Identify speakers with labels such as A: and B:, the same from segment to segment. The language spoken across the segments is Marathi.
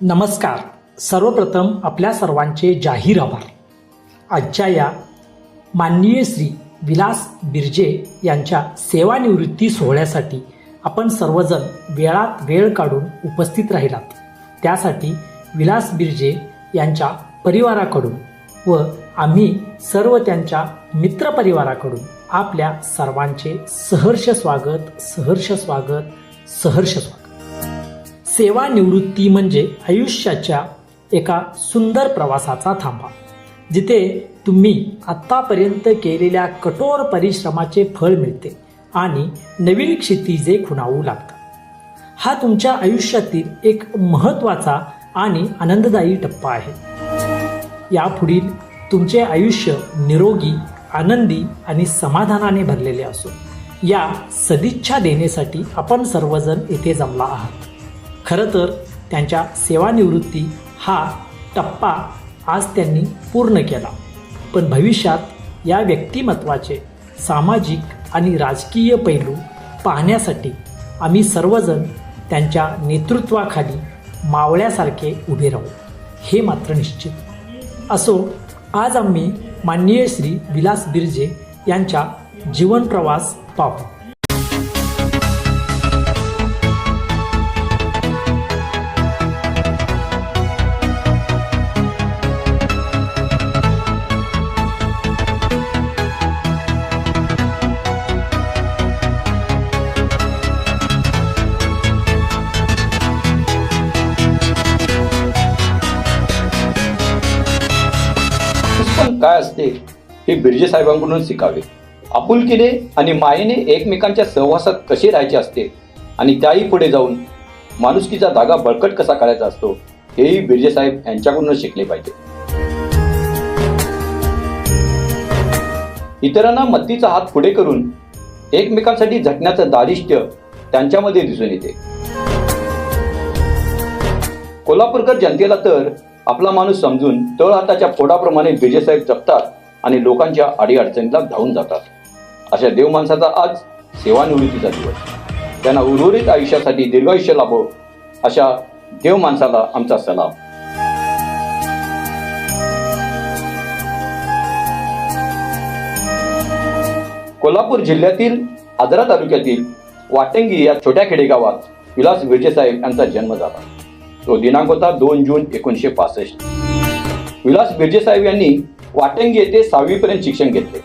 A: नमस्कार. सर्वप्रथम आपल्या सर्वांचे जाहीर आभार. आजच्या या माननीय श्री विलास बिर्जे यांच्या सेवानिवृत्ती सोहळ्यासाठी आपण सर्वजण वेळात वेळ काढून उपस्थित राहिलात. त्यासाठी विलास बिर्जे यांच्या परिवाराकडून व आम्ही सर्व त्यांच्या मित्रपरिवाराकडून आपल्या सर्वांचे सहर्ष स्वागत सहर्ष स्वागत सहर्ष स्वागत. सेवानिवृत्ती म्हणजे आयुष्याच्या एका सुंदर प्रवासाचा थांबा जिथे तुम्ही आत्तापर्यंत केलेल्या कठोर परिश्रमाचे फळ मिळते आणि नवीन क्षितिजे खुणावू लागतात. हा तुमच्या आयुष्यातील एक महत्त्वाचा आणि आनंददायी टप्पा आहे. यापुढील तुमचे आयुष्य निरोगी आनंदी आणि समाधानाने भरलेले असो. या सदिच्छा देण्यासाठी आपण सर्वजण इथे जमला आहात. खरं तर त्यांच्या सेवानिवृत्ती हा टप्पा आज त्यांनी पूर्ण केला. पण भविष्यात या व्यक्तिमत्वाचे सामाजिक आणि राजकीय पैलू पाहण्यासाठी आम्ही सर्वजण त्यांच्या नेतृत्वाखाली मावळ्यासारखे उभे राहू हे मात्र निश्चित. असो आज आम्ही माननीय श्री विलास बिर्जे यांच्या जीवनप्रवास पाहू.
B: पण काय असते हे बिर्जे साहेबांकडून शिकावे. आपुलकीने आणि मायेने एकमेकांच्या सहवासात कसे राहायचे असते आणि त्याही पुढे जाऊन माणुसकीचा धागा बळकट कसा करायचा असतो हेही बिर्जे साहेब यांच्याकडूनच शिकले पाहिजे. इतरांना मत्तीचा हात पुढे करून एकमेकांसाठी झटण्याचं दारिष्ट्य त्यांच्यामध्ये दिसून येते. कोल्हापूरकर जनतेला तर आपला माणूस समजून तळ हाताच्या फोडाप्रमाणे विजयसाहेब जपतात आणि लोकांच्या अडीअडचणीला धावून जातात. अशा देव माणसाचा आज सेवानिवृत्तीचा दिवस. त्यांना उर्वरित आयुष्यासाठी दीर्घायुष्य लाभो अशा देव माणसाला आमचा सलाम. कोल्हापूर जिल्ह्यातील आजरा तालुक्यातील वाटेंगी या छोट्या खेडेगावात विलास विजयसाहेब यांचा जन्म झाला. तो दिनांक होता दोन जून एकोणीसशे पासष्ट. विलास बिर्जेसाहेब यांनी वाटंगी येथे सहावीपर्यंत शिक्षण घेतले.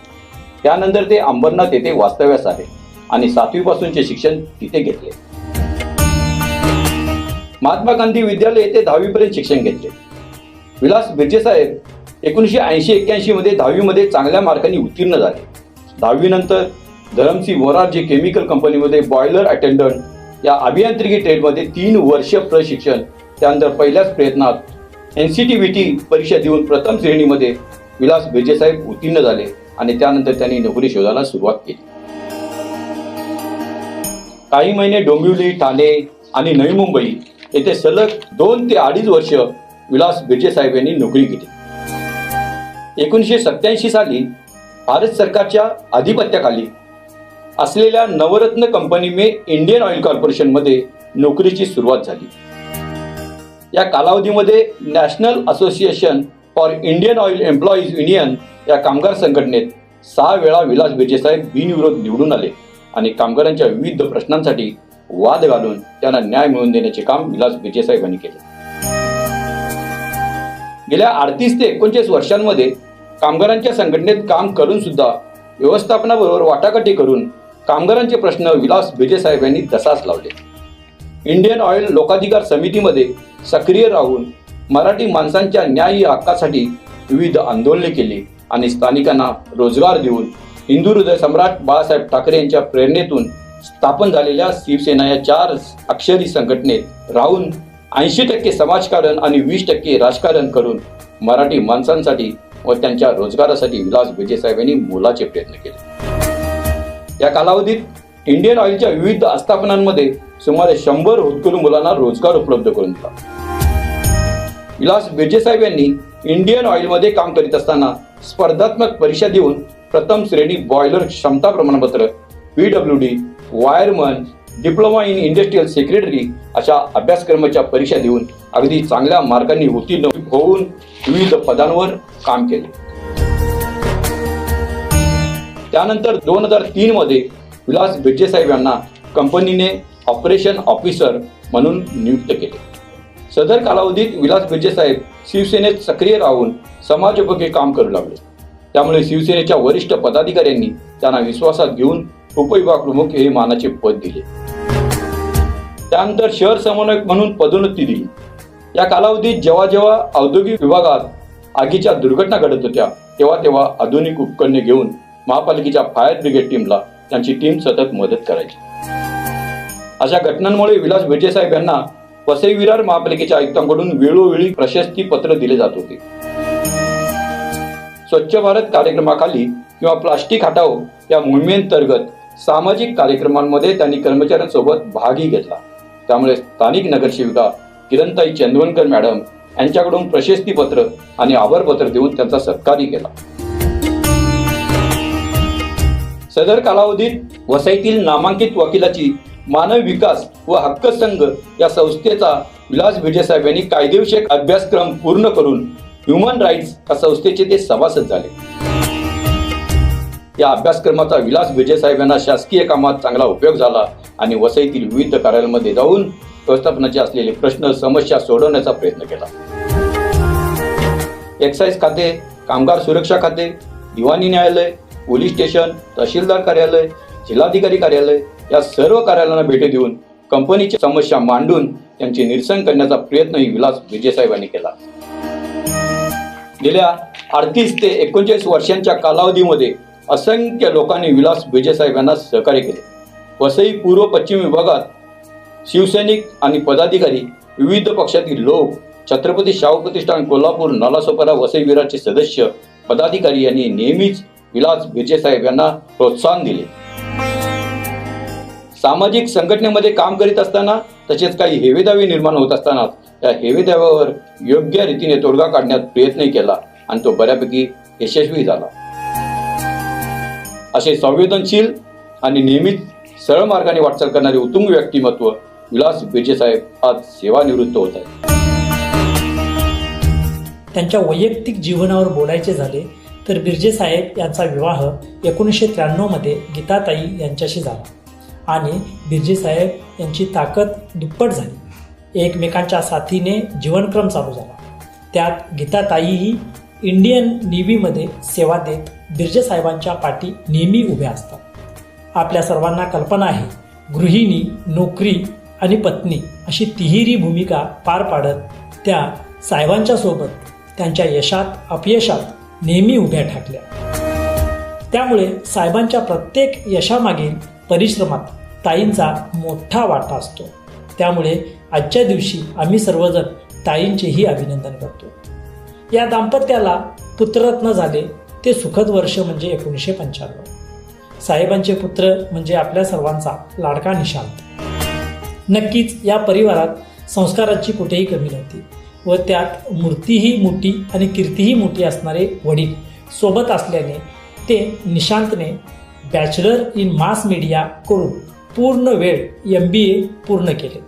B: त्यानंतर ते अंबरनाथ येथे वास्तव्यास आले आणि सातवीपासूनचे शिक्षण तिथे घेतले. महात्मा गांधी विद्यालय येथे दहावीपर्यंत शिक्षण घेतले. विलास बिर्जेसाहेब एकोणीसशे ऐंशी एक्क्याऐंशी मध्ये दहावीमध्ये चांगल्या मार्कांनी उत्तीर्ण झाले. दहावीनंतर धरमसिंह मोरारजी केमिकल कंपनीमध्ये बॉयलर अटेंडंट या अभियांत्रिकी ट्रेडमध्ये तीन वर्ष प्रशिक्षण त्यानंतर पहिल्याच प्रयत्नात N C T V T परीक्षा देऊन प्रथम श्रेणीमध्ये विलास बेजेसाहेब उत्तीर्ण झाले आणि त्यानंतर त्यांनी नोकरी शोधायला सुरुवात केली. काही महिने डोंबिवली ठाणे आणि नवी मुंबई येथे सलग दोन ते अडीच वर्ष विलास बिर्जेसाहेब यांनी नोकरी केली. एकोणीसशे सत्याऐंशी साली भारत सरकारच्या अधिपत्याखाली असलेल्या नवरत्न कंपनी मे इंडियन ऑइल कॉर्पोरेशनमध्ये नोकरीची सुरुवात झाली. या कालावधीमध्ये national association for Indian oil employees union या कामगार संघटनेत सहा वेळा विलास विजयसाहेब बिनविरोध निवडून आले आणि कामगारांच्या विविध प्रश्नांसाठी वाद घालून त्यांना न्याय मिळवून देण्याचे काम विलास विजयसाहेबांनी केले. गेल्या अडतीस ते एकोणचाळीस वर्षांमध्ये कामगारांच्या संघटनेत काम करून सुद्धा व्यवस्थापनाबरोबर वाटाघाटी करून कामगारांचे प्रश्न विलास विजयसाहेब यांनी तसाच लावले. इंडियन ऑइल लोकाधिकार समितीमध्ये सक्रिय राहून मराठी माणसांच्या न्याय्य हक्कासाठी विविध आंदोलने केली आणि स्थानिकांना रोजगार देऊन हिंदू हृदय सम्राट बाळासाहेब ठाकरे यांच्या प्रेरणेतून स्थापन झालेल्या शिवसेना या चार अक्षरी संघटनेत राहून ऐंशी टक्के समाजकारण आणि वीस टक्के राजकारण करून मराठी माणसांसाठी व त्यांच्या रोजगारासाठी विलास विजयसाहेब यांनी मोलाचे प्रयत्न केले. या कालावधीत इंडियन ऑइलच्या विविध आस्थापनांमध्ये सुमारे शंभर होतकरू मुलांना रोजगार उपलब्ध करून दिला. विलास बिर्जेसाहेब यांनी इंडियन ऑइलमध्ये काम करीत असताना स्पर्धात्मक परीक्षा देऊन प्रथम श्रेणी बॉयलर क्षमता प्रमाणपत्र P W D wireman diploma in industrial secretary अशा अभ्यासक्रमाच्या परीक्षा देऊन अगदी चांगल्या मार्कांनी उत्तीर्ण होऊन विविध पदांवर काम केले. त्यानंतर दोन हजार तीन मध्ये विलास बिजेसाहेब यांना कंपनीने ऑपरेशन ऑफिसर म्हणून नियुक्त केले. सदर कालावधीत विलास बिजेसाहेब शिवसेनेत सक्रिय राहून समाजोपयोगी काम करू लागले. त्यामुळे शिवसेनेच्या वरिष्ठ पदाधिकाऱ्यांनी त्यांना विश्वासात घेऊन उपविभाग प्रमुख हे मानाचे पद दिले. त्यानंतर शहर समन्वयक म्हणून पदोन्नती दिली. या कालावधीत जेव्हा जेव्हा औद्योगिक विभागात आगीच्या दुर्घटना घडत होत्या तेव्हा तेव्हा आधुनिक उपकरणे घेऊन महापालिकेच्या फायर ब्रिगेड टीमला त्यांची टीम सतत मदत करायची. अशा घटनांमुळे विलास विजयसाहेब यांना वसई विरार महापालिकेच्या आयुक्तांकडून वेळोवेळी प्रशस्ती पत्र दिले जात होते. स्वच्छ भारत कार्यक्रमाखाली किंवा प्लास्टिक हटाओ या मोहिमेअंतर्गत सामाजिक कार्यक्रमांमध्ये त्यांनी कर्मचाऱ्यांसोबत भागही घेतला. त्यामुळे स्थानिक नगरसेविका किरणताई चंदवणकर मॅडम यांच्याकडून प्रशस्ती पत्र आणि आभारपत्र देऊन त्यांचा सत्कारही केला. सदर कालावधीत वसईतील नामांकित वकिलाची मानव विकास व हक्क संघ या संस्थेचा विलास भिजे साहेब यांनी कायदेविषयक अभ्यासक्रम पूर्ण करून ह्युमन राईट्स या संस्थेचे ते सभासद झाले. या अभ्यासक्रमाचा विलास भिजे साहेब यांना शासकीय कामात चांगला उपयोग झाला आणि वसईतील विविध कार्यालयांमध्ये जाऊन व्यवस्थापनाचे असलेले प्रश्न समस्या सोडवण्याचा प्रयत्न केला. एक्साईज खाते कामगार सुरक्षा खाते दिवाणी न्यायालय पोलीस स्टेशन तहसीलदार कार्यालय जिल्हाधिकारी कार्यालय या सर्व कार्यालयांना भेटी देऊन कंपनीची समस्या मांडून त्यांचे निरसन करण्याचा प्रयत्नही विलास विजयसाहेबांनी केला. गेल्या अडतीस ते एकोणचाळीस वर्षांच्या कालावधीमध्ये असंख्य लोकांनी विलास विजयसाहेबांना सहकार्य केले. वसई पूर्व पश्चिम विभागात शिवसैनिक आणि पदाधिकारी विविध पक्षातील लोक छत्रपती शाहू प्रतिष्ठान कोल्हापूर नालासोपारा वसई विराचे सदस्य पदाधिकारी यांनी नेहमीच विलास बिर्जे साहेब यांना प्रोत्साहन दिले. सामाजिक संघटनेमध्ये काम करीत असताना तसेच काही हेवेदावे निर्माण होत असताना त्या हेवेदाव्यावर योग्य रीतीने तोडगा काढण्यात प्रयत्नही केला आणि तो बऱ्यापैकी यशस्वी झाला. असे संवेदनशील आणि नियमित सरळ मार्गाने वाटचाल करणारे उत्तुंग व्यक्तिमत्व विलास बिर्जे साहेब आज सेवानिवृत्त होत आहेत.
A: त्यांच्या वैयक्तिक जीवनावर बोलायचे झाले तर बिर्जे साहेब यांचा विवाह एकोणीसशे त्र्याण्णवमध्ये गीताताई यांच्याशी झाला. आणि बिर्जे साहेब यांची ताकद दुप्पट झाली. एकमेकांच्या साथीने जीवनक्रम चालू झाला. त्यात गीताताईही इंडियन नेव्हीमध्ये सेवा देत बिर्जे साहेबांच्या पाठी नेहमी उभ्या असतात. आपल्या सर्वांना कल्पना आहे गृहिणी नोकरी आणि पत्नी अशी तिहेरी भूमिका पार पाडत त्या साहेबांच्या सोबत त्यांच्या यशात अपयशात नेहमी उभ्या ठाकल्या. त्यामुळे साहेबांच्या प्रत्येक यशामागील परिश्रमात ताईंचा मोठा वाटा असतो. त्यामुळे आजच्या दिवशी आम्ही सर्वजण ताईंचेही अभिनंदन करतो. या दाम्पत्याला पुत्ररत्न झाले ते सुखद वर्ष म्हणजे एकोणीसशे पंच्याण्णव. साहेबांचे पुत्र म्हणजे आपल्या सर्वांचा लाडका निशांत नक्कीच या परिवारात संस्काराची कुठेही कमी नव्हती. व त्यात मूर्तीही मोठी आणि कीर्तीही मोठी असणारे वडील सोबत असल्याने ते निशांतने बॅचलर इन मास मीडिया करून पूर्ण वेळ एम बी ए पूर्ण केले.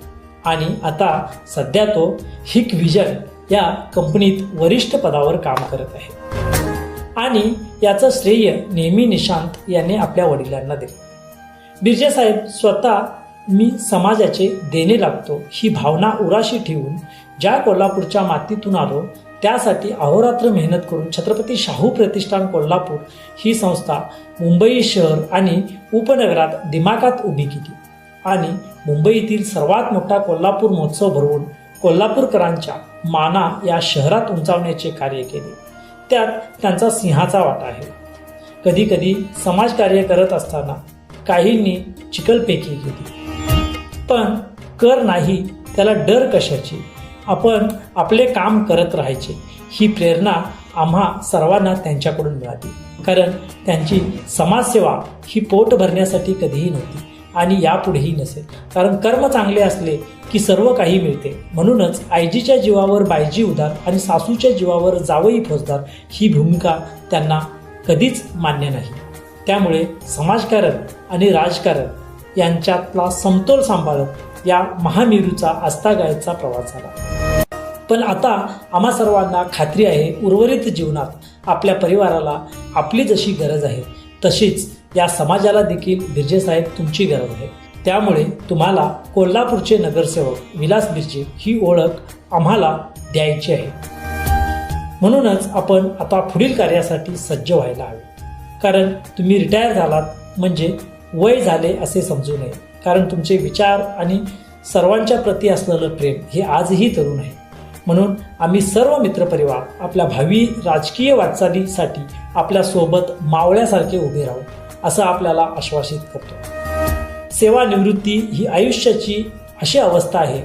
A: आणि आता सध्या तो हिक व्हिजन या कंपनीत वरिष्ठ पदावर काम करत आहे. आणि याचं श्रेय नेहमी निशांत यांनी आपल्या वडिलांना दिले. बिर्जे साहेब स्वतः मी समाजाचे देणे लागतो ही भावना उराशी ठेवून ज्या कोल्हापूरच्या मातीतून आलो त्यासाठी अहोरात्र मेहनत करून छत्रपती शाहू प्रतिष्ठान कोल्हापूर ही संस्था मुंबई शहर आणि उपनगरात दिमागात उभी केली. आणि मुंबईतील सर्वात मोठा कोल्हापूर महोत्सव भरवून कोल्हापूरकरांच्या माना या शहरात उंचावण्याचे कार्य केले. त्यात त्यांचा सिंहाचा वाटा आहे. कधी कधी समाजकार्य करत असताना काहींनी चिकलपेकी केली पण कर नाही त्याला डर कशाची? आपण आपले काम करत राहायचे. ही प्रेरणा आम्हा सर्वांना त्यांच्याकडून मिळाली. कारण त्यांची समाजसेवा ही पोट भरण्यासाठी कधीही नव्हती आणि यापुढेही नसेल. कारण कर्म चांगले असले की सर्व काही मिळते. म्हणूनच आईजीच्या जीवावर बायजी उदार आणि सासूच्या जीवावर जावई फौजदार ही भूमिका त्यांना कधीच मान्य नाही. त्यामुळे समाजकारण आणि राजकारण यांच्यातला समतोल सांभाळत या महामेरूचा आस्थागायचा प्रवास झाला. पण आता आम्हा सर्वांना खात्री आहे उर्वरित जीवनात आपल्या परिवाराला आपली जशी गरज आहे तशीच या समाजाला देखील बिर्जे साहेब तुमची गरज आहे. त्यामुळे तुम्हाला कोल्हापूरचे नगरसेवक विलास बिर्जे ही ओळख आम्हाला द्यायची आहे. म्हणूनच आपण आता पुढील कार्यासाठी सज्ज व्हायला हवे. कारण तुम्ही रिटायर झालात म्हणजे वय झाले असे समजू नये. कारण तुमचे विचार आणि सर्वांच्या प्रती असलेलं प्रेम हे आजही तरुण आहे. म्हणून आम्ही सर्व मित्रपरिवार आपल्या भावी राजकीय वाटचालीसाठी आपल्यासोबत मावळ्यासारखे उभे राहू असं आपल्याला आश्वासित करतो. सेवानिवृत्ती ही आयुष्याची अशी अवस्था आहे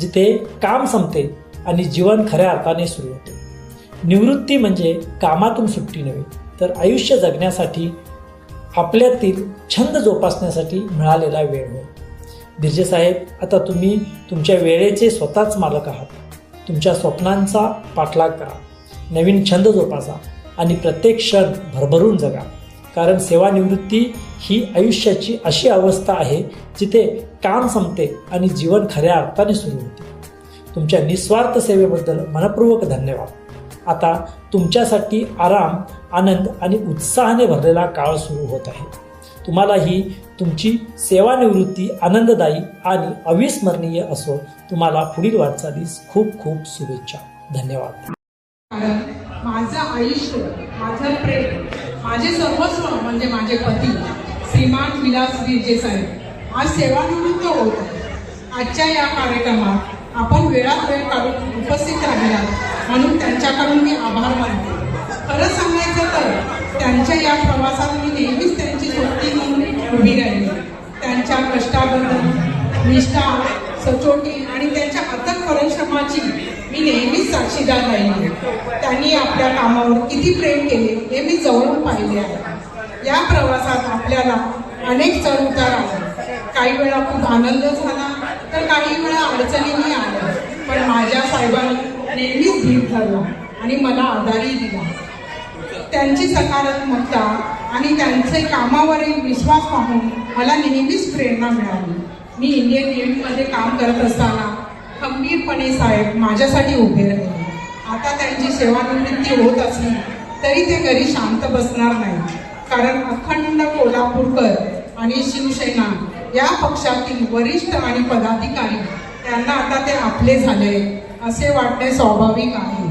A: जिथे काम संपते आणि जीवन खऱ्या अर्थाने सुरू होते. निवृत्ती म्हणजे कामातून सुट्टी नव्हे तर आयुष्य जगण्यासाठी आपल्यातील छंद जोपासण्यासाठी मिळालेला वेळ हो. साहेब आता तुम्ही तुमच्या वेळेचे स्वतःच मालक आहात. तुमच्या स्वप्नांचा पाठलाग करा. नवीन छंद जोपासा आणि प्रत्येक क्षण भरभरून जगा. कारण सेवानिवृत्ती ही आयुष्याची अशी अवस्था आहे जिथे काम संपते आणि जीवन खऱ्या अर्थाने सुरू होते. तुमच्या निस्वार्थ सेवेबद्दल मनपूर्वक धन्यवाद. आता तुमच्यासाठी आराम आनंद आणि उत्साहाने भरलेला काळ सुरू होत आहे. तुम्हाला ही तुमची सेवानिवृत्ती आनंददायी आणि अविस्मरणीय असो तुम्हाला पुढील वाटचालीस खूप खूप शुभेच्छा. धन्यवाद.
C: माझं आयुष्य माझं प्रेम माझे सर्वस्व म्हणजे माझे पती श्रीमान विलास बिर्जे साहेब आज सेवानिवृत्त होत आजच्या या कार्यक्रमात आपण वेळात वेळ काढून उपस्थित राहिला म्हणून त्यांच्याकडून मी आभार मानते. खरं सांगायचं तर त्यांच्या या प्रवासात मी नेहमीच त्यांची सोबती म्हणून उभी राहिली. त्यांच्या कष्टाबद्दल निष्ठा सचोटी आणि त्यांच्या अथक परिश्रमाची मी नेहमीच साक्षीदार राहिली. त्यांनी आपल्या कामावर किती प्रेम केले हे मी जवळून पाहिले आहे. या प्रवासात आपल्याला अनेक चढ उतार आले. काही वेळा खूप आनंद झाला तर काही वेळा अडचणीही आल्या. पण माझ्या साहेबांनी नेहमीच धीर धरला आणि मला आधारही दिला. त्यांची सकारात्मकता आणि त्यांचे कामावरील विश्वास पाहून मला नेहमीच प्रेरणा मिळाली. मी इंडियन नेव्हीमध्ये काम करत असताना खंबीरपणे साहेब माझ्यासाठी उभे राहिले. आता त्यांची सेवानिवृत्ती होत असली तरी ते घरी शांत बसणार नाही. कारण अखंड कोल्हापूरकर आणि शिवसेना या पक्षातील वरिष्ठ आणि पदाधिकारी त्यांना आता ते आपले झाले. असे वाटणे स्वाभाविक आहे.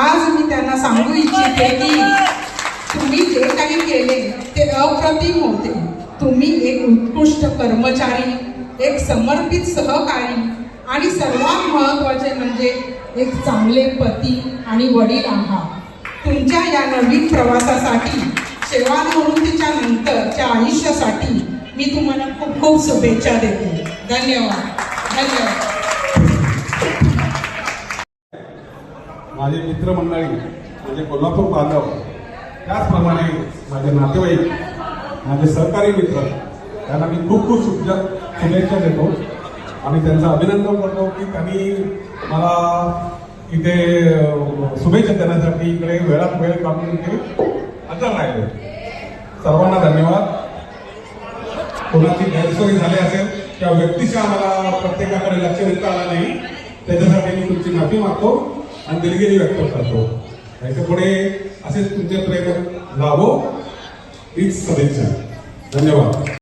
C: आज मी त्यांना सांगू इच्छिते की तुम्ही जे काही केले ते अप्रतिम होते. तुम्ही एक उत्कृष्ट कर्मचारी एक समर्पित सहकारी आणि सर्वात महत्त्वाचे म्हणजे एक चांगले पती आणि वडील आहात. तुमच्या या नवीन प्रवासासाठी सेवानिवृत्तीच्या नंतरच्या आयुष्यासाठी मी तुम्हाला खूप खूप शुभेच्छा देते. धन्यवाद. धन्यवाद.
D: माझे मित्रमंडळी माझे कोल्हापूर बांधव त्याचप्रमाणे माझे नातेवाईक माझे सहकारी मित्र त्यांना मी खूप खूप शुभेच्छा शुभेच्छा देतो. आणि त्यांचं अभिनंदन करतो की त्यांनी मला इथे शुभेच्छा देण्यासाठी इकडे वेळात वेळ काढून इथे हजर राहिले. सर्वांना धन्यवाद. कोणाची गैरसोय झाली असेल त्या व्यक्तीच्या आम्हाला प्रत्येकाकडे लक्ष देता आलं नाही. त्याच्यासाठी मी तुमची माफी मागतो. आणि दिलगिरी व्यक्त करतो. याच्यापुढे असेच तुमचे प्रेम लाभो हीच सदिच्छा. धन्यवाद.